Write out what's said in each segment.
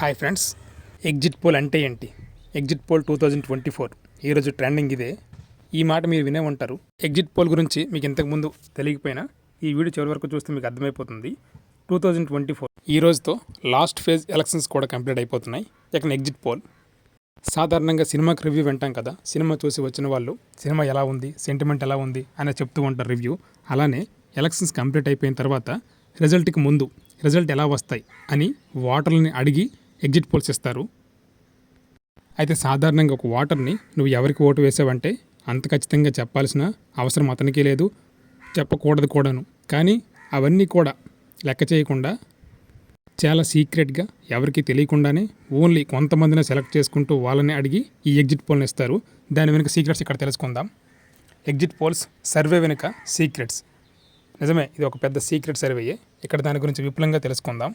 Hi friends exit poll అంటే ఏంటి? Exit poll two thousand twenty four ఈరోజు trending ఇదే. ఈ మాట మీరు వినే ఉంటారు. ఎగ్జిట్ పోల్ గురించి మీకు ఇంతకుముందు తెలియకపోయినా ఈ వీడియో చివరి వరకు చూస్తే మీకు అర్థమైపోతుంది. టూ థౌజండ్ ట్వంటీ ఫోర్ ఈ రోజుతో లాస్ట్ ఫేజ్ ఎలక్షన్స్ కూడా కంప్లీట్ అయిపోతున్నాయి. ఇక ఎగ్జిట్ పోల్ సాధారణంగా సినిమాకి రివ్యూ వింటాం కదా. సినిమా చూసి వచ్చిన వాళ్ళు సినిమా ఎలా ఉంది? సెంటిమెంట్ ఎలా ఉంది? అని చెప్తూ ఉంటారు రివ్యూ అలానే ఎలక్షన్స్ కంప్లీట్ అయిపోయిన తర్వాత రిజల్ట్కి ముందు రిజల్ట్ ఎలా వస్తాయి అని ఓటర్లని అడిగి ఎగ్జిట్ పోల్స్ ఇస్తారు అయితే సాధారణంగా ఒక ఓటర్ని నువ్వు ఎవరికి ఓటు వేసావంటే అంత ఖచ్చితంగా చెప్పాల్సిన అవసరం అతనికి లేదు. చెప్పకూడదు కూడాను. కానీ అవన్నీ కూడా లెక్క చేయకుండా చాలా సీక్రెట్గా ఎవరికి తెలియకుండానే ఓన్లీ కొంతమందిని సెలెక్ట్ చేసుకుంటూ వాళ్ళని అడిగి ఈ ఎగ్జిట్ పోల్ని ఇస్తారు. దాని వెనుక సీక్రెట్స్ ఇక్కడ తెలుసుకుందాం. ఎగ్జిట్ పోల్స్ సర్వే వెనుక సీక్రెట్స్. నిజమే ఇది ఒక పెద్ద సీక్రెట్ సర్వేయే. ఇక్కడ దాని గురించి విపులంగా తెలుసుకుందాం.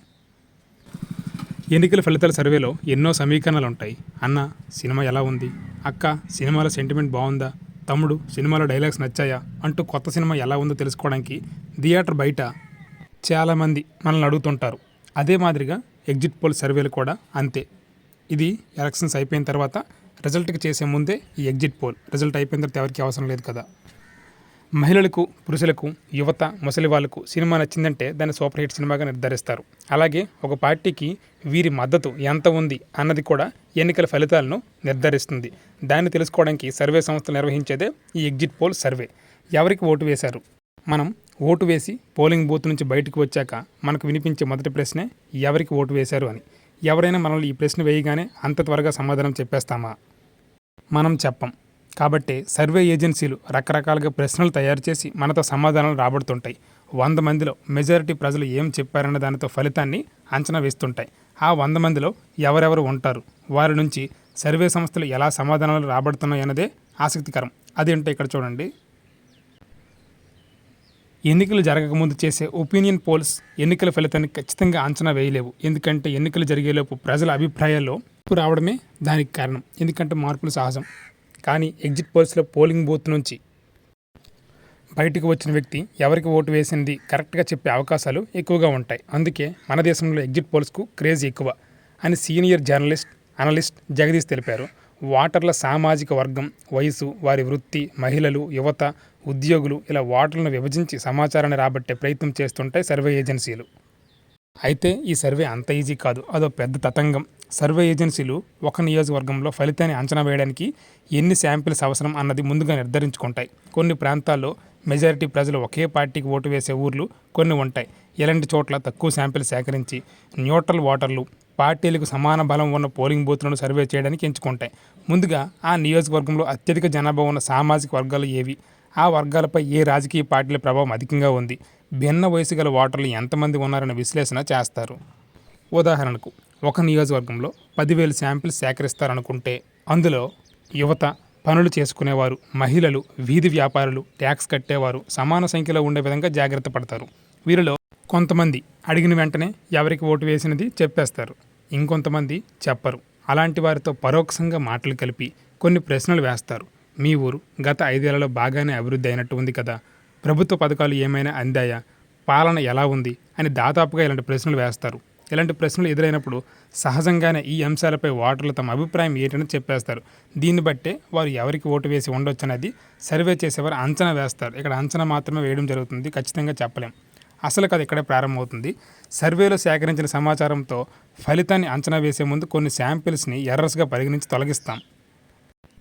ఎన్నికల ఫలితాల సర్వేలో ఎన్నో సమీకరణలు ఉంటాయి అన్న సినిమా ఎలా ఉంది? అక్క సినిమాలో సెంటిమెంట్ బాగుందా? తమ్ముడు సినిమాలో డైలాగ్స్ నచ్చాయా? అంటూ కొత్త సినిమా ఎలా ఉందో తెలుసుకోవడానికి థియేటర్ బయట చాలామంది మనల్ని అడుగుతుంటారు. అదే మాదిరిగా ఎగ్జిట్ పోల్ సర్వేలు కూడా అంతే. ఇది ఎలక్షన్స్ అయిపోయిన తర్వాత రిజల్ట్కి చేసే ముందే ఈ ఎగ్జిట్ పోల్ రిజల్ట్ అయిపోయిన తర్వాత ఎవరికి అవసరం లేదు కదా. మహిళలకు పురుషులకు యువత ముసలి వాళ్ళకు సినిమా నచ్చిందంటే దాన్ని సూపర్ హిట్ సినిమాగా నిర్ధారిస్తారు. అలాగే ఒక పార్టీకి వీరి మద్దతు ఎంత ఉంది అన్నది కూడా ఎన్నికల ఫలితాలను నిర్ధారిస్తుంది. దాన్ని తెలుసుకోవడానికి సర్వే సంస్థలు నిర్వహించేదే ఈ ఎగ్జిట్ పోల్ సర్వే. ఎవరికి ఓటు వేశారు? మనం ఓటు వేసి పోలింగ్ బూత్ నుంచి బయటకు వచ్చాక మనకు వినిపించే మొదటి ప్రశ్నే ఎవరికి ఓటు వేశారు అని. ఎవరైనా మనల్ని ఈ ప్రశ్న వేయగానే అంత త్వరగా సమాధానం చెప్పేస్తామా? మనం చెప్పం. కాబట్టి సర్వే ఏజెన్సీలు రకరకాలుగా ప్రశ్నలు తయారు చేసి మనతో సమాధానాలు రాబడుతుంటాయి. వంద మందిలో మెజారిటీ ప్రజలు ఏం చెప్పారన్న దానితో ఫలితాన్ని అంచనా వేస్తుంటాయి. ఆ వంద మందిలో ఎవరెవరు ఉంటారు? వారి నుంచి సర్వే సంస్థలు ఎలా సమాధానాలు రాబడుతున్నాయి అన్నదే ఆసక్తికరం అదేంటో ఇక్కడ చూడండి. ఎన్నికలు జరగకముందు చేసే ఒపీనియన్ పోల్స్ ఎన్నికల ఫలితాన్ని ఖచ్చితంగా అంచనా వేయలేవు. ఎందుకంటే ఎన్నికలు జరిగేలోపు ప్రజల అభిప్రాయాల్లో రావడమే దానికి కారణం. ఎందుకంటే మార్పులు సహజం. కానీ ఎగ్జిట్ పోల్స్లో పోలింగ్ బూత్ నుంచి బయటకు వచ్చిన వ్యక్తి ఎవరికి ఓటు వేసింది కరెక్ట్గా చెప్పే అవకాశాలు ఎక్కువగా ఉంటాయి. అందుకే మన దేశంలో ఎగ్జిట్ పోల్స్కు క్రేజ్ ఎక్కువ అని సీనియర్ జర్నలిస్ట్ అనలిస్ట్ జగదీష్ తెలిపారు. ఓటర్ల సామాజిక వర్గం వయసు వారి వృత్తి మహిళలు యువత ఉద్యోగులు ఇలా ఓటర్లను విభజించి సమాచారాన్ని రాబట్టే ప్రయత్నం చేస్తుంటాయి సర్వే ఏజెన్సీలు. అయితే ఈ సర్వే అంత ఈజీ కాదు. అదో పెద్ద తతంగం. సర్వే ఏజెన్సీలు ఒక నియోజకవర్గంలో ఫలితాన్ని అంచనా వేయడానికి ఎన్ని శాంపిల్స్ అవసరం అన్నది ముందుగా నిర్ధారించుకుంటాయి. కొన్ని ప్రాంతాల్లో మెజారిటీ ప్రజలు ఒకే పార్టీకి ఓటు వేసే ఊర్లు కొన్ని ఉంటాయి. ఇలాంటి చోట్ల తక్కువ శాంపిల్ సేకరించి న్యూట్రల్ ఓటర్లు పార్టీలకు సమాన బలం ఉన్న పోలింగ్ బూత్లను సర్వే చేయడానికి ఎంచుకుంటాయి. ముందుగా ఆ నియోజకవర్గంలో అత్యధిక జనాభా ఉన్న సామాజిక వర్గాలు ఏవి? ఆ వర్గాలపై ఏ రాజకీయ పార్టీల ప్రభావం అధికంగా ఉంది? భిన్న వయసు గల ఓటర్లు ఎంతమంది ఉన్నారనే విశ్లేషణ చేస్తారు. ఉదాహరణకు ఒక నియోజకవర్గంలో పదివేలు శాంపిల్స్ సేకరిస్తారనుకుంటే అందులో యువత పనులు చేసుకునేవారు మహిళలు వీధి వ్యాపారులు ట్యాక్స్ కట్టేవారు సమాన సంఖ్యలో ఉండే విధంగా జాగ్రత్త పడతారు. వీరిలో కొంతమంది అడిగిన వెంటనే ఎవరికి ఓటు వేసినది చెప్పేస్తారు. ఇంకొంతమంది చెప్పరు. అలాంటి వారితో పరోక్షంగా మాటలు కలిపి కొన్ని ప్రశ్నలు వేస్తారు. మీ ఊరు గత ఐదేళ్ళలో బాగానే అభివృద్ధి అయినట్టు ఉంది కదా? ప్రభుత్వ పథకాలు ఏమైనా అందాయా? పాలన ఎలా ఉంది? అని దాదాపుగా ఇలాంటి ప్రశ్నలు వేస్తారు. ఇలాంటి ప్రశ్నలు ఎదురైనప్పుడు సహజంగానే ఈ అంశాలపై ఓటర్లు తమ అభిప్రాయం ఏంటని చెప్పేస్తారు. దీన్ని బట్టే వారు ఎవరికి ఓటు వేసి ఉండొచ్చు అనేది సర్వే చేసేవారు అంచనా వేస్తారు. ఇక్కడ అంచనా మాత్రమే వేయడం జరుగుతుంది. ఖచ్చితంగా చెప్పలేం. అసలు కథ ఇక్కడే ప్రారంభమవుతుంది. సర్వేలో సేకరించిన సమాచారంతో ఫలితాన్ని అంచనా వేసే ముందు కొన్ని శాంపిల్స్ని ఎర్రస్గా పరిగణించి తొలగిస్తాం.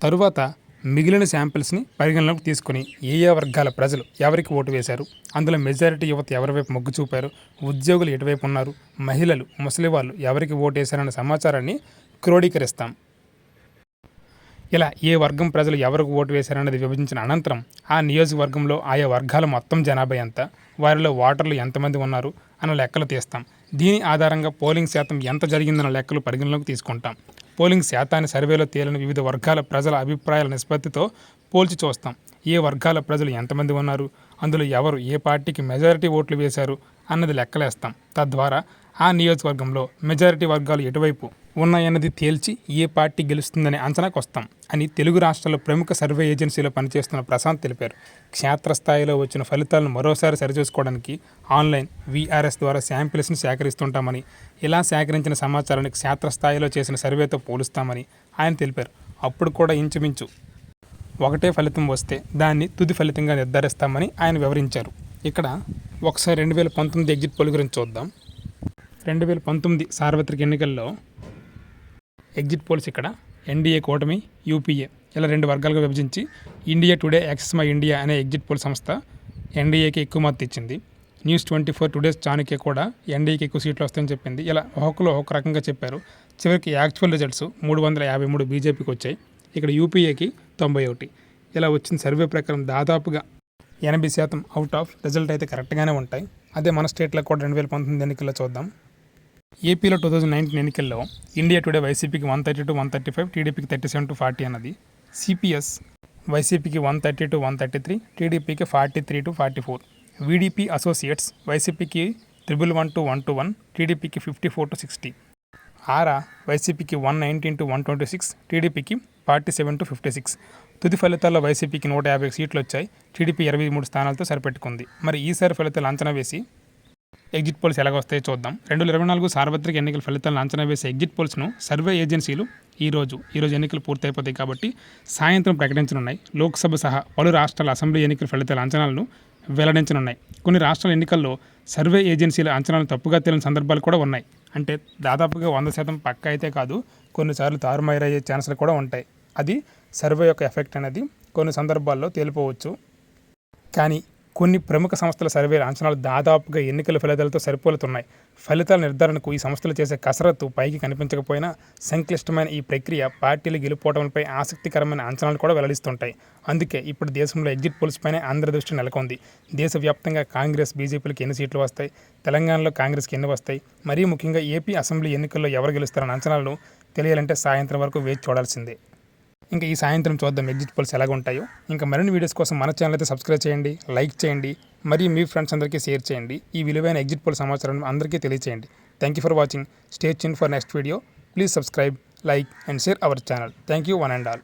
తరువాత మిగిలిన శాంపిల్స్ని పరిగణలోకి తీసుకుని ఏ ఏ వర్గాల ప్రజలు ఎవరికి ఓటు వేశారు అందులో మెజారిటీ యువత ఎవరివైపు మొగ్గు చూపారు ఉద్యోగులు ఎటువైపు ఉన్నారు మహిళలు ముసలి వాళ్ళు ఎవరికి ఓటు వేశారన్న సమాచారాన్ని క్రోడీకరిస్తాం. ఇలా ఏ వర్గం ప్రజలు ఎవరికి ఓటు వేశారన్నది విభజించిన అనంతరం ఆ నియోజకవర్గంలో ఆయా వర్గాల మొత్తం జనాభా ఎంత వారిలో ఓటర్లు ఎంతమంది ఉన్నారు అన్న లెక్కలు తీస్తాం. దీని ఆధారంగా పోలింగ్ శాతం ఎంత జరిగిందన్న లెక్కలు పరిగణలోకి తీసుకుంటాం. పోలింగ్ శాతాన్ని సర్వేలో తేలిన వివిధ వర్గాల ప్రజల అభిప్రాయాల నిష్పత్తితో పోల్చి చూస్తాం. ఏ వర్గాల ప్రజలు ఎంతమంది ఉన్నారు? అందులో ఎవరు ఏ పార్టీకి మెజారిటీ ఓట్లు వేశారు అన్నది లెక్కలేస్తాం. తద్వారా ఆ నియోజకవర్గంలో మెజారిటీ వర్గాలు ఎటువైపు ఉన్నాయన్నది తేల్చి ఏ పార్టీ గెలుస్తుందనే అంచనాకు వస్తాం అని తెలుగు రాష్ట్రాల్లో ప్రముఖ సర్వే ఏజెన్సీలో పనిచేస్తున్న ప్రశాంత్ తెలిపారు. క్షేత్రస్థాయిలో వచ్చిన ఫలితాలను మరోసారి సరిచూసుకోవడానికి ఆన్లైన్ వీఆర్ఎస్ ద్వారా శాంపిల్స్ను సేకరిస్తుంటామని ఇలా సేకరించిన సమాచారాన్ని క్షేత్రస్థాయిలో చేసిన సర్వేతో పోలుస్తామని ఆయన తెలిపారు. అప్పుడు కూడా ఇంచుమించు ఒకటే ఫలితం వస్తే దాన్ని తుది ఫలితంగా నిర్ధారిస్తామని ఆయన వివరించారు. ఇక్కడ ఒకసారి రెండు వేల పంతొమ్మిది ఎగ్జిట్ పోల్ గురించి చూద్దాం. రెండు వేల పంతొమ్మిది సార్వత్రిక ఎన్నికల్లో ఎగ్జిట్ పోల్స్ ఇక్కడ ఎన్డీఏ కూటమి యూపీఏ ఇలా రెండు వర్గాలుగా విభజించి India Today Axis My India అనే ఎగ్జిట్ పోల్ సంస్థ ఎన్డీఏకి ఎక్కువ మద్దతు ఇచ్చింది. News twenty four today's Chanakya కూడా ఎన్డీఏకి ఎక్కువ సీట్లు వస్తాయని చెప్పింది. ఇలా ఒక్కొక్కరు ఒక్కొక్క రకంగా చెప్పారు. చివరికి యాక్చువల్ రిజల్ట్స్ మూడు వందల యాభై మూడు బీజేపీకి వచ్చాయి. ఇక్కడ యూపీఏకి తొంభై ఒకటి. ఇలా వచ్చిన సర్వే ప్రకారం దాదాపుగా ఎనభై శాతం అవుట్ ఆఫ్ రిజల్ట్ అయితే కరెక్ట్గానే ఉంటాయి. అదే మన స్టేట్లో కూడా రెండు వేల పంతొమ్మిది ఎన్నికల్లో చూద్దాం. ఏపీలో టూ థౌజండ్ నైన్టీన్ ఎన్నికల్లో ఇండియా టుడే వైసీపీకి one thirty to one thirty five టీడీపీకి థర్టీ సెవెన్ టు ఫార్టీ అన్నది. సిపిఎస్ వైసీపీకి one thirty to one thirty three టీడీపీకి forty three to forty four VDP associates వైసీపీకి triple one to one two one టీడీపీకి fifty four to sixty Aaraa వైసీపీకి one nineteen to one twenty six టీడీపీకి forty seven to fifty six. తుది ఫలితాల్లో వైసీపీకి నూట యాభై సీట్లు వచ్చాయి టీడీపీ ఇరవై మూడు స్థానాలతో సరిపెట్టుకుంది. మరి ఈసారి ఫలితాలు అంచనా వేసి ఎగ్జిట్ పోల్స్ ఎలాగ వస్తాయో చూద్దాం. రెండు వేల ఇరవై నాలుగు సార్వత్రిక ఎన్నికల ఫలితాలను అంచనా వేసే ఎగ్జిట్ పోల్స్ను సర్వే ఏజెన్సీలు ఈ రోజు ఎన్నికలు పూర్తయిపోతాయి కాబట్టి సాయంత్రం ప్రకటించనున్నాయి. లోక్సభ సహా పలు రాష్ట్రాల అసెంబ్లీ ఎన్నికల ఫలితాల అంచనాలను వెల్లడించనున్నాయి. కొన్ని రాష్ట్రాల ఎన్నికల్లో సర్వే ఏజెన్సీల అంచనాలు తప్పుగా తేలిన సందర్భాలు కూడా ఉన్నాయి. అంటే దాదాపుగా వంద శాతం పక్క అయితే కాదు కొన్నిసార్లు తారుమారయ్యే ఛాన్సులు కూడా ఉంటాయి. అది సర్వే యొక్క ఎఫెక్ట్ అనేది కొన్ని సందర్భాల్లో తేలిపోవచ్చు. కానీ కొన్ని ప్రముఖ సంస్థల సర్వేల అంచనాలు దాదాపుగా ఎన్నికల ఫలితాలతో సరిపోలుతున్నాయి. ఫలితాల నిర్ధారణకు ఈ సంస్థలు చేసే కసరత్తు పైకి కనిపించకపోయినా సంక్లిష్టమైన ఈ ప్రక్రియ పార్టీలు గెలుపోవడంపై ఆసక్తికరమైన అంచనాలు కూడా వెల్లడిస్తుంటాయి. అందుకే ఇప్పుడు దేశంలో ఎగ్జిట్ పోల్స్ పైనే అందరి దృష్టి నెలకొంది. దేశవ్యాప్తంగా కాంగ్రెస్ బీజేపీలకు ఎన్ని సీట్లు వస్తాయి? తెలంగాణలో కాంగ్రెస్కి ఎన్ని వస్తాయి? మరీ ముఖ్యంగా ఏపీ అసెంబ్లీ ఎన్నికల్లో ఎవరు గెలుస్తారన్న అంచనాలను తెలియాలంటే సాయంత్రం వరకు వేచి చూడాల్సిందే. ఇంకా ఈ సాయంత్రం చూద్దాం ఎగ్జిట్ పోల్స్ ఎలాగ ఉంటాయో. ఇంకా మరిన్ని వీడియోస్ కోసం మన ఛానల్ అయితే సబ్స్క్రైబ్ చేయండి లైక్ చేయండి మరియు మీ ఫ్రెండ్స్ అందరికీ షేర్ చేయండి. ఈ విలువైన ఎగ్జిట్ పోల్ సమాచారం అందరికీ తెలియచేయండి. Thank you for watching stay చిన్ for next video please subscribe like and share our channel thank you one and all